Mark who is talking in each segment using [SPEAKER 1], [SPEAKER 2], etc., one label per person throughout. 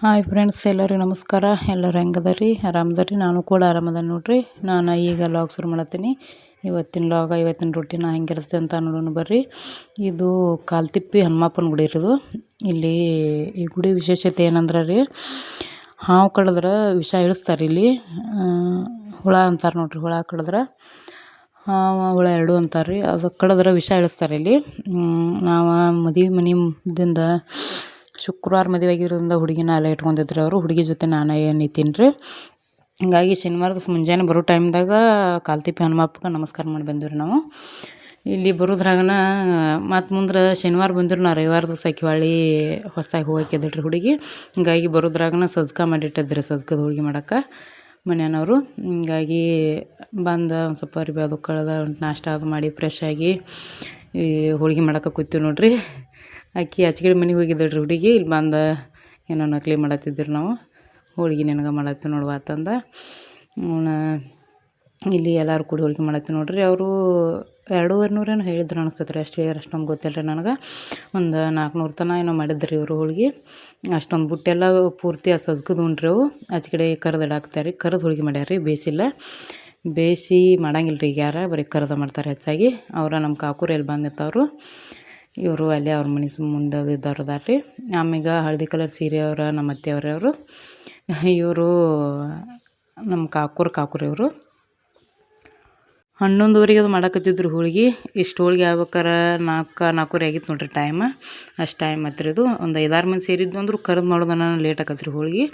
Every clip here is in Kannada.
[SPEAKER 1] ಹಾಯ್ ಫ್ರೆಂಡ್ಸ್, ಎಲ್ಲರಿಗೂ ನಮಸ್ಕಾರ. ಎಲ್ಲರೂ ಹೆಂಗದರಿ? ಆರಾಮದರಿ? ನಾನು ಕೂಡ ಆರಾಮದ ನೋಡ್ರಿ. ನಾನು ಈಗ ಲಾಗ್ ಶುರು ಮಾಡತ್ತೀನಿ. ಇವತ್ತಿನ ಲಾಗ, ಇವತ್ತಿನ ರೊಟ್ಟಿನ ಹೆಂಗಿರುತ್ತೆ ಅಂತ ನೋಡೋಣ ಬರ್ರಿ. ಇದು ಕಾಲ್ತಿಪ್ಪಿ ಹನುಮಪ್ಪನ ಗುಡಿ ಇರೋದು ಇಲ್ಲಿ ಈ ಗುಡಿ ವಿಶೇಷತೆ ಏನಂದ್ರೆ ರೀ, ಹಾವು ಕಡಿದ್ರೆ ವಿಷ ಇಳಿಸ್ತಾರೆ ಇಲ್ಲಿ. ಹುಳ ಅಂತಾರೆ ನೋಡ್ರಿ, ಹುಳ ಕಡಿದ್ರೆ. ಹುಳ ಎರಡು ಅಂತಾರೆ ರೀ ಅದು ಕಡಿದ್ರೆ ವಿಷ ಇಳಿಸ್ತಾರೆ ಇಲ್ಲಿ. ನಾವು ಮದುವೆ ಮನೆಯಿಂದ ಶುಕ್ರವಾರ ಮದುವೆ ಆಗಿರೋದ್ರಿಂದ ಹುಡುಗಿನ ಅಲ್ಲೇ ಇಟ್ಕೊಂಡಿದ್ರು ಅವರು. ಹುಡುಗಿ ಜೊತೆ ನಾನು ನಿಂತೀನಿ ರೀ ಹಿಂಗಾಗಿ ಶನಿವಾರದ ದಿವಸ ಮುಂಜಾನೆ ಬರೋ ಟೈಮ್ದಾಗ ಕಾಲ್ತಿಪ್ಪ ಹನುಮಪ್ಪಗೆ ನಮಸ್ಕಾರ ಮಾಡಿ ಬಂದಿವ್ರಿ ನಾವು. ಇಲ್ಲಿ ಬರೋದ್ರಾಗನ ಮತ್ತು ಮುಂದ್ರೆ ಶನಿವಾರ ಬಂದಿರು, ನಾ ರವಿವಾರ ದಿವಸ ಕಿವಾಳಿ ಹೊಸ್ದಾಗಿ ಹೋಗಕ್ಕೆ ಎದ್ದಳ್ರಿ ಹುಡುಗಿ. ಹಿಂಗಾಗಿ ಬರೋದ್ರಾಗನ ಸಜ್ಕ ಮಾಡಿಟ್ಟಿದ್ರಿ ಸಜ್ಕದ ಹುಡುಗಿ ಮಾಡಕ್ಕೆ. ಮನೆಯವರು. ಹಿಂಗಾಗಿ ಬಂದ ಒಂದು ಸ್ವಲ್ಪ ಅರ್ಬಿ ಅದು ಕಳೆದ ನಾಷ್ಟ ಅದು ಮಾಡಿ ಫ್ರೆಶ್ ಆಗಿ ಈ ಹೋಳ್ಗೆ ಮಾಡಕ್ಕೆ ಕೂತೀವಿ ನೋಡ್ರಿ. ಆಕಿ ಆಚೆಕಡೆ ಮನೆಗೆ ಹೋಗಿದ್ದಳ್ರಿ ಹುಡುಗಿ. ಇಲ್ಲಿ ಬಂದ ಏನೋ ನಕಲಿ ಮಾಡತ್ತಿದ್ರು ನಾವು. ಹೋಳ್ಗೆ ನಿನಗೆ ಮಾಡತ್ತೀವಿ ನೋಡುವ ಅಂತಂದ ಇಲ್ಲಿ ಎಲ್ಲರೂ ಕೂಡಿ ಹೋಳ್ಗೆ ಮಾಡತ್ತೀವಿ ನೋಡ್ರಿ. ಅವರು ಎರಡೂವರೆ ನೂರೇನೋ ಹೇಳಿದ್ರು ಅನಿಸ್ತೈತೆ ರೀ ಅಷ್ಟು ಅಷ್ಟೊಂದು ಗೊತ್ತಿಲ್ಲ ರೀ ನನಗೆ. ಒಂದು ನಾಲ್ಕುನೂರು ತನ ಏನೋ ಮಾಡಿದ್ರು ರೀ ಇವರು ಹೋಳ್ಗೆ ಅಷ್ಟೊಂದು ಬುಟ್ಟೆಲ್ಲ ಪೂರ್ತಿ ಆ ಸಜ್ಕದ ಉಂಡ್ರಿ ಅವು. ಆಚೆ ಕಡೆ ಕರ್ದು ಇಡಾಕ್ತಾರೆ. ರೀ ಕರ್ದು ಹೋಳ್ಗೆ ಮಾಡ್ಯಾರ ರೀ ಬೇಯಿಸಿಲ್ಲ ಬೇಯಿಸಿ ಮಾಡಂಗಿಲ್ಲ ರೀ ಈಗ ಯಾರ, ಬರೀ ಕರ್ದ ಮಾಡ್ತಾರೆ ಹೆಚ್ಚಾಗಿ. ಅವರ ನಮ್ಮ ಕಾಕೂರು ಎಲ್ಲಿ ಬಂದಿತ್ತವರು. ಇವರು ಅಲ್ಲಿ ಅವ್ರ ಮನೆ ಮುಂದೆ ಇದ್ದವ್ರು ಅದಾರ ರೀ ಆಮ್ಯಾಗ ಹಳದಿ ಕಲರ್ ಸೀರೆ ಅವ್ರ ನಮ್ಮ ಅತ್ತೆಯವ್ರು ಅವರು ಇವರು ನಮ್ಮ ಕಾಕೂರು ಕಾಕೂರು ಇವರು. ಹನ್ನೊಂದುವರೆಗೆ ಅದು ಮಾಡಕತ್ತಿದ್ರು ಹೋಳ್ಗೆ. ಇಷ್ಟು ಹೋಳಿಗೆ ಆಗ್ಬೇಕಾರ ನಾಲ್ಕು, ನಾಲ್ಕೂವರೆ ಆಗಿತ್ತು ನೋಡ್ರಿ ಟೈಮ್ ಅಷ್ಟು ಟೈಮ್ ಹತ್ತಿರ ಇದು ಒಂದು ಐದಾರು ಮಂದಿ ಸೇರಿದ್ದು ಅಂದ್ರೆ ಕರೆದು ಮಾಡೋದನ್ನ ಲೇಟ್ ಆಕತ್ರಿ ಹೋಳ್ಗೆ.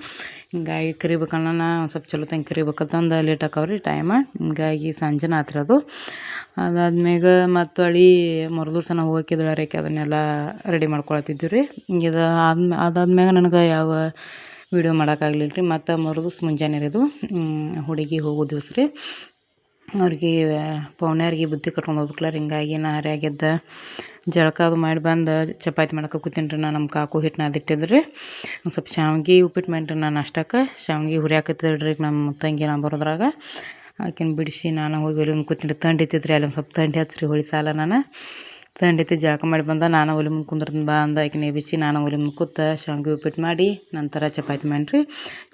[SPEAKER 1] ಹಿಂಗಾಗಿ ಕರಿಬೇಕಣ್ಣ ಒಂದು ಸ್ವಲ್ಪ ಚಲೋ ತಂಗೆ ಕರಿಬೇಕಂತಂದು ಲೇಟ್ ಆಕವ್ರಿ ಟೈಮ ಹಿಂಗಾಗಿ ಸಂಜೆನ ಆತ್ರಿ ಅದು. ಅದಾದ್ಮ್ಯಾಗ ಮತ್ತು ಅಳಿ ಮರುದಿವ್ಸನ ಹೋಗಕ್ಕಿದ್ದಳ ರೇಖೆ ಅದನ್ನೆಲ್ಲ ರೆಡಿ ಮಾಡ್ಕೊಳತ್ತಿದ್ವಿ ರೀ ಇದು ಆದ್ಮೇ ಅದಾದ್ಮ್ಯಾಗ ನನಗೆ ಯಾವ ವೀಡಿಯೋ ಮಾಡೋಕ್ಕಾಗಲಿಲ್ಲ ರೀ ಮತ್ತು ಮರುದಿವ್ಸ ಮುಂಜಾನೆ ರೀ ಇದು ಹುಡುಗಿ ಹೋಗೋ ದಿವ್ಸ ರೀ. ಅವ್ರಿಗೆ ಪೌಣ್ಯಾರಿಗೆ ಬುತ್ತಿ ಕಟ್ಕೊಂಡು ಹೋಗ್ಬೇಕಲ್ಲ ಹಿಂಗಾಗಿ ನಾ ಹರ್ಯಾಗೆದ್ದ ಜಳಕ ಅದು ಮಾಡಿ ಬಂದು, ಚಪಾತಿ ಮಾಡಕ್ಕೆ ಕೂತೀನಿ ರೀ ನಾನು ನಮ್ಮ ಕಾಕು ಹಿಟ್ಟು ನಾದಿಟ್ಟಿದ್ರಿ ಒಂದು ಸ್ವಲ್ಪ ಶಾವ್ಗೆ ಉಪ್ಪಿಟ್ಟು ಮಾಡಿರಿ ನಾನು ನಾಷ್ಟಕ್ಕೆ. ಶಾವ್ಗೆ ಹುರಿಯಾಕತ್ತಿದ್ರಿ ನಮ್ಮ ತಂಗಿ ನಾ ಬರೋದ್ರಾಗ. ಆಕಿನ ಬಿಡಿಸಿ ನಾನು ಹೋಗಿ ಅಲ್ಲಿ ಕೂತಿನಿ ಕೂತೀನಿ ತಂಡಿ ಇತ್ತಿದ್ರಿ ಅಲ್ಲಿ ಒಂದು ಸ್ವಲ್ಪ ತಂಡಿ ಹಚ್ಚಿರಿ ಹೊಳಿ ಸಾಲ ನಾನು. ಎತ್ತಿ ಜಳಕ ಮಾಡಿ ಬಂದ ನಾನು ಒಲಿ ಮುಂದೆ ಕುಂದ್ರತೀನಿ ಬಾ ಅಂದ. ಆಕಿನ ನೇಬಿಸಿ ನಾನು ಒಲಿ ಮುಂದೆ ಕೂತ ಶಾವ್ಗೆ ಉಪ್ಪಿಟ್ಟು ಮಾಡಿ ನಂತರ ಚಪಾತಿ ಮಾಡಿರಿ.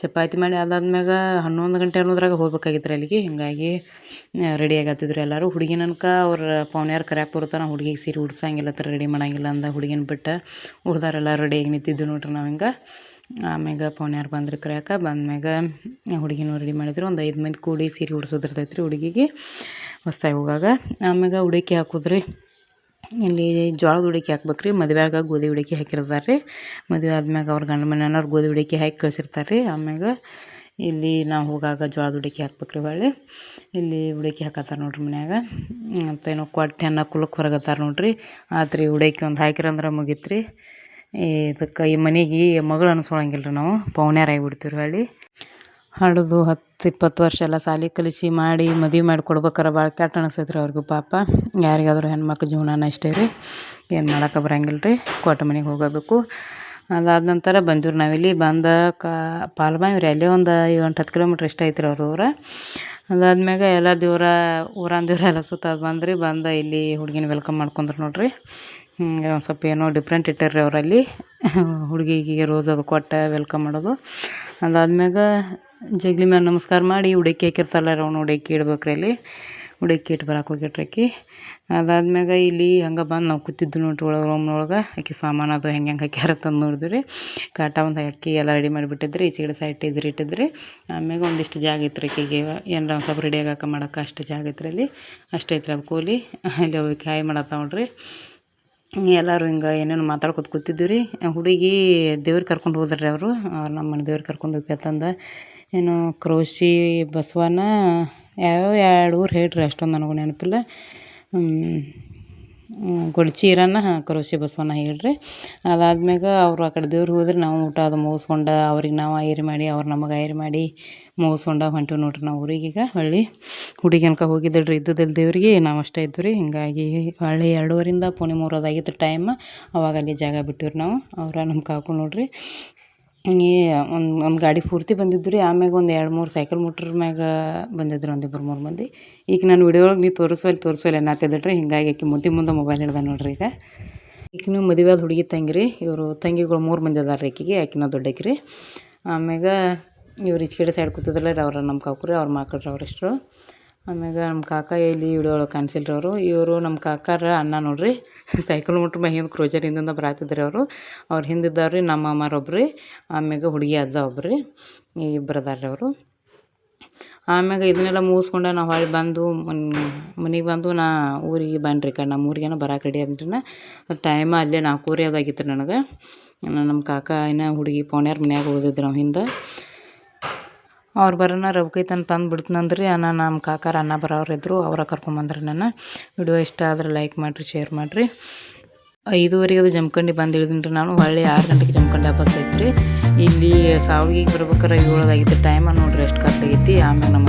[SPEAKER 1] ಚಪಾತಿ ಮಾಡಿ ಅದಾದ್ಮ್ಯಾಗ ಹನ್ನೊಂದು ಗಂಟೆ ಅನ್ನೋದ್ರಾಗ ಹೋಗ್ಬೇಕಾಗಿತ್ತು ಅಲ್ಲಿಗೆ. ಹಿಂಗಾಗಿ ರೆಡಿ ಆಗತ್ತಿದ್ರು ಎಲ್ಲರೂ. ಹುಡುಗಿ ಅವ್ರ ಪೌನ್ಯಾರು ಕರ್ಯಾಕೆ ಬರುತ್ತಾನ ಹುಡುಗಿಗೆ ಸೀರೆ ಉಡ್ಸಂಗಿಲ್ಲ ಥರ ರೆಡಿ ಮಾಡಂಗಿಲ್ಲ ಅಂದ. ಹುಡುಗಿನ ಬಿಟ್ಟು ಹುಡ್ದಾರೆಲ್ಲ ರೆಡಿಯಾಗಿ ನಿಂತಿದ್ದು ನೋಡ್ರಿ ನಾವು ಹಿಂಗೆ. ಆಮ್ಯಾಗ ಪೌನ್ಯಾರು ಬಂದ್ರೆ ಕರ್ಯಾಕ ಬಂದ್ಮ್ಯಾಗ ಹುಡುಗಿನೂ ರೆಡಿ ಮಾಡಿದ್ರು. ಒಂದು ಐದು ಮಂದಿ ಕೂಡಿ ಸೀರೆ ಉಡ್ಸೋದಿರ್ತೈತೆ ರೀ ಹುಡುಗಿಗೆ ಹೊಸ್ತಾಗಿ ಹೋಗಾಗ. ಆಮ್ಯಾಗ ಉಡಕ್ಕಿ ಹಾಕುದ್ರಿ. ಇಲ್ಲಿ ಜೋಳದ ಉಡಕ್ಕಿ ಹಾಕ್ಬೇಕು ರೀ ಮದುವೆಯಾಗ ಗೋಧಿ ಉಡಕ್ಕಿ ಹಾಕಿರ್ತಾರೆ ರೀ ಮದುವೆ ಆದ್ಮ್ಯಾಗ ಅವ್ರ ಗಂಡ ಮನೆಯವ್ರು ಗೋಧಿ ಉಡಕ್ಕಿ ಹಾಕಿ ಕಳ್ಸಿರ್ತಾರೆ ರೀ ಆಮ್ಯಾಗ ಇಲ್ಲಿ ನಾವು ಹೋಗಾಗ ಜೋಳದ ಉಡಕ್ಕಿ ಹಾಕ್ಬೇಕು ರೀ ಹೊಳ್ಳಿ. ಇಲ್ಲಿ ಉಡಕ್ಕಿ ಹಾಕತ್ತಾರೆ ನೋಡ್ರಿ ಮನ್ಯಾಗ. ಏನೋ ಕೊಟ್ಟು ಅನ್ನ ಕುಲಕ್ಕೆ ಹೊರಗತ್ತಾರೆ ನೋಡ್ರಿ. ಆತ್ರಿ ಉಡಕ್ಕಿ ಒಂದು ಹಾಕಿರಂದ್ರೆ ಮುಗೀತು ರೀ ಇದಕ್ಕೆ ಈ ಮನೆಗೆ ಮಗಳು ಅನ್ಸೋಳಂಗಿಲ್ಲ ರೀ ನಾವು. ಪೌಣ್ಯಾರ ಆಗಿಬಿಡ್ತೀವಿ ರೀ ಹೊಳ್ಳಿ. ಹಡ್ದು ಹತ್ತು ಇಪ್ಪತ್ತು ವರ್ಷ ಎಲ್ಲ ಸಾಲಿ ಕಲಿಸಿ ಮಾಡಿ ಮದುವೆ ಮಾಡಿ ಕೊಡ್ಬೇಕಾರೆ ಭಾಳ ಕೆಟ್ಟ ಅನಿಸ್ತೈತೆ ರೀ ಅವ್ರಿಗೂ ಪಾಪ. ಯಾರಿಗಾದ್ರೂ ಹೆಣ್ಮಕ್ಳು ಜೀವನನ ಇಷ್ಟೇ ರೀ. ಏನು ಮಾಡೋಕೆ ಬರಂಗಿಲ್ಲ ರೀ. ಕೊಟ್ಟ ಮನೆಗೆ ಹೋಗಬೇಕು. ಅದಾದ ನಂತರ ಬಂದಿವ್ರಿ ನಾವಿಲ್ಲಿ ಬಂದ ಕಾ ಪಾಲ್ಬಾಯಿ ರೀ ಅಲ್ಲೇ ಒಂದು ಎಂಟು ಹತ್ತು ಕಿಲೋಮೀಟ್ರ್ ಇಷ್ಟ ಐತ್ರಿ ಅವ್ರ ಊರ. ಅದಾದ್ಮ್ಯಾಗ ಎಲ್ಲ ದೇವ್ರ ಊರಂದಿವ್ರ ದೇವ್ರ ಎಲ್ಲ ಸುತ್ತ ಬಂದ್ರಿ. ಬಂದು ಇಲ್ಲಿ ಹುಡುಗಿನ ವೆಲ್ಕಮ್ ಮಾಡ್ಕೊಂಡ್ರು ನೋಡ್ರಿ. ಹಿಂಗೆ ಒಂದು ಸ್ವಲ್ಪ ಏನೋ ಡಿಫ್ರೆಂಟ್ ಇಟ್ಟಾರ್ರಿ ಅವರಲ್ಲಿ. ಹುಡುಗಿಗೆ ರೋಸ್ ಅದು ಕೊಟ್ಟು ವೆಲ್ಕಮ್ ಮಾಡೋದು. ಅದಾದ್ಮ್ಯಾಗ ಜಗ್ಲಿ ಮ್ಯಾಲ ನಮಸ್ಕಾರ ಮಾಡಿ ಉಡಕ್ಕಿ ಹಾಕಿರ್ತಾರಲ್ಲ ಅವ್ನು ಉಡಕ್ಕಿ ಇಡ್ಬೇಕ್ರಿ ಅಲ್ಲಿ. ಉಡಕ್ಕಿ ಇಟ್ಟು ಬರಕ್ಕೆ ಹೋಗಿಟ್ರಿ ಆಕಿ. ಅದಾದ್ಮ್ಯಾಗ ಇಲ್ಲಿ ಹಂಗೆ ಬಂದು ನಾವು ಕೂತಿದ್ದು ನೋಡ್ರಿ ಒಳಗೆ ರೂಮ್ನೊಳಗೆ. ಆಕೆ ಸಾಮಾನು ಅದು ಹೆಂಗೆ ಹೆಂಗೆ ಹಾಕ್ಯಾರ ತಂದು ನೋಡಿದ್ವಿ ರೀ ಕಾಟ ಒಂದು ಹಾಕಿ ಎಲ್ಲ ರೆಡಿ ಮಾಡಿಬಿಟ್ಟಿದ್ರಿ. ಈಚೆ ಸ್ಯಾನಿಟೈಸರ್ ಟೀಸರ್ ಇಟ್ಟಿದ್ರಿ. ಆಮ್ಯಾಗ ಒಂದಿಷ್ಟು ಜಾಗ ಇತ್ತು ರೀ ಆಕಿಗೆ. ಏನಾರ ಒಂದು ಸ್ವಲ್ಪ ರೆಡಿ ಆಗಾಕ ಮಾಡಕ್ಕೆ ಅಷ್ಟು ಜಾಗ ಇತ್ತು ಅಲ್ಲಿ. ಅಷ್ಟೈತ್ರಿ ಅದು ಕೂಲಿ. ಅಲ್ಲಿ ಹೋಗಿ ಕಾಯಿ ಮಾಡತ್ತ ನೋಡ್ರಿ ಎಲ್ಲರೂ ಹಿಂಗೆ ಏನೇನು ಮಾತಾಡ್ಕೊತ ಕೂತಿದ್ವಿ ರೀ. ಹುಡುಗಿ ದೇವ್ರಿಗೆ ಕರ್ಕೊಂಡು ಹೋದ್ರಿ ಅವರು. ನಮ್ಮ ಮನೆ ದೇವ್ರಿಗೆ ಕರ್ಕೊಂಡು ಹೋಗಿ ಅಂತಂದು ಏನು ಕ್ರೋಶಿ ಬಸವನ ಯಾವ್ಯಾವ ಎರಡು ಊರು ಹೇಳಿರಿ ಅಷ್ಟೊಂದು ನನಗೂ ನೆನಪಿಲ್ಲ. ಗೊಡ್ಚೀರನ ಕರೋಶಿ ಬಸವನ ಹೇಳ್ರಿ. ಅದಾದ್ಮ್ಯಾಗ ಅವರು ಆ ಕಡೆ ದೇವ್ರಿಗೆ ಹೋದ್ರೆ ನಾವು ಊಟ ಅದು ಮುಗಿಸ್ಕೊಂಡು ಅವ್ರಿಗೆ ನಾವು ಐರಿ ಮಾಡಿ, ಅವ್ರು ನಮಗೆ ಐರಿ ಮಾಡಿ ಮುಗಿಸ್ಕೊಂಡು ಹೊಂಟಿವಿ ನೋಡ್ರಿ ನಾವು ಊರಿಗೆ. ಈಗ ಹೊಳ್ಳಿ ಹುಡುಗಿಯನ್ಕ ಹೋಗಿದ್ದಳ್ರಿ ಇದ್ದದಲ್ಲಿ ದೇವ್ರಿಗೆ ನಾವು ಅಷ್ಟೇ ಇದ್ದು ರೀ ಹಿಂಗಾಗಿ ಹೊಳ್ಳಿ ಎರಡೂವರಿಂದ ಪುಣೆ ಮೂರು ಅದಾಗಿತ್ತು ಟೈಮ್ ಅವಾಗ ಅಲ್ಲಿ ಜಾಗ ಬಿಟ್ಟಿವ್ರಿ ನಾವು. ಅವ್ರ ನಮ್ಮ ಕಾಕು ನೋಡ್ರಿ. ಈ ಒಂದು ಒಂದು ಗಾಡಿ ಪೂರ್ತಿ ಬಂದಿದ್ದು ರೀ. ಆಮ್ಯಾಗ ಒಂದು ಎರಡು, ಮೂರು ಸೈಕಲ್ ಮೋಟ್ರ್ ಮ್ಯಾಗ ಬಂದಿದ್ರು ಒಂದು ಇಬ್ಬರು ಮೂರು ಮಂದಿ. ಈಗ ನಾನು ವಿಡಿಯೋ ಒಳಗೆ ನೀವು ತೋರಿಸುವಲ್ಲಿ ತೋರಿಸುವಲ್ಲಿ ಅನ್ನತ್ತಿದ್ರಿ ಹಿಂಗಾಗಿ ಆಕೆ ಮುದ್ದೆ ಮುಂದೆ ಮೊಬೈಲ್ ಹಿಡ್ದ ನೋಡ್ರಿ ಈಗ. ಈಕಿನೂ ಮದುವೆ ಆದ ಹುಡುಗಿ ತಂಗಿ ರೀ. ಇವರು ತಂಗಿಗಳು ಮೂರು ಮಂದಿ ಅದಾರ ರೀ ಈಕಿಗೆ, ಆಕಿನ ದೊಡ್ಡಕ್ಕೆ ರೀ. ಆಮ್ಯಾಗ ಇವ್ರು ಈಚೆ ಸೈಡ್ ಕೂತಿದ್ರಲ್ಲ ರೀ, ಅವ್ರ ನಮ್ಮ ಕಾಕರು ಅವ್ರ ಮಕ್ಕಳು ರೀ ಅವ್ರಷ್ಟು ಆಮ್ಯಾಗ ನಮ್ಮ ಕಾಕ ಎಲ್ಲಿ ಇಡೋಳು ಕಾಣಿಸಿಲ್ರಿ ಕಾಣಿಸಿಲ್ಲ ಅವರು. ಇವರು ನಮ್ಮ ಕಾಕಾರ ಅಣ್ಣ ನೋಡ್ರಿ. ಸೈಕಲ್ ಮುಟ್ಟು ಮೈ ಹಿಂದೆ ಕ್ರೋಜರ್ ಹಿಂದಿಂದ ಬರಾತಿದ್ರಿ ಅವರು. ಅವ್ರ ಹಿಂದಿದ್ದವ್ರಿ ನಮ್ಮ ಅಮ್ಮರೊಬ್ಬರಿ ಒಬ್ರು. ರೀ ಆಮ್ಯಾಗ ಹುಡುಗಿ ಅಜ್ಜ ಈ ಇಬ್ರು ಅದಾರ ರೀ ಅವರು. ಆಮ್ಯಾಗ ಇದನ್ನೆಲ್ಲ ಮುಗಿಸ್ಕೊಂಡೆ ನಾವು ಹೊಳ್ಳಿ ಬಂದು ಮನೆಗೆ ಬಂದು ನಾ ಊರಿಗೆ ಬನ್ರಿ ಕಡೆ ನಮ್ಮ ಊರಿಗೇನ ಬರಕ್ಕೆ ರೆಡಿ ಅದನ್ರಿ ನಾ. ಟೈಮ್ ಅಲ್ಲೇ ನಾಲ್ಕೂವರೆ ಅದಾಗಿತ್ತು ನನಗೆ. ನಮ್ಮ ಕಾಕ ಇನ್ನ ಹುಡುಗಿ ಪೋಣ್ಯಾರ ಮನ್ಯಾಗ ಉಳಿದಿದ್ರು ನಾವು ಹಿಂದೆ. ಅವ್ರು ಬರೋಣ ರವ್ಕೈ ತನ ತಂದು ಬಿಡ್ತೀನಂದ್ರಿ. ಅಣ್ಣ ನಮ್ಮ ಕಾಕಾರ ಅಣ್ಣ ಬರೋರು ಇದ್ದರು ಅವರ ಕರ್ಕೊಂಬಂದ್ರಿ ನನ್ನ. ವಿಡಿಯೋ ಇಷ್ಟ ಆದ್ರೆ ಲೈಕ್ ಮಾಡಿರಿ ಶೇರ್ ಮಾಡಿರಿ. ಐದುವರೆಗೆ ಅದು ಜಮ್ಕಂಡಿ ಬಂದು ಇಳಿದ್ರಿ ನಾನು. ಹೊಳ್ಳಿ ಆರು ಗಂಟೆಗೆ ಜಮ್ಕಂಡಿ ಬಸ್ ಐತ್ರಿ. ಇಲ್ಲಿ ಸಾವಿಗೆ ಬರ್ಬೇಕಾರೆ ಏಳದಾಗಿತ್ತು ಟೈಮ ನೋಡ್ರಿ ಎಷ್ಟು ಕತ್ತಾಗೈತಿ ಆಮೇಲೆ ನಮ್ಮ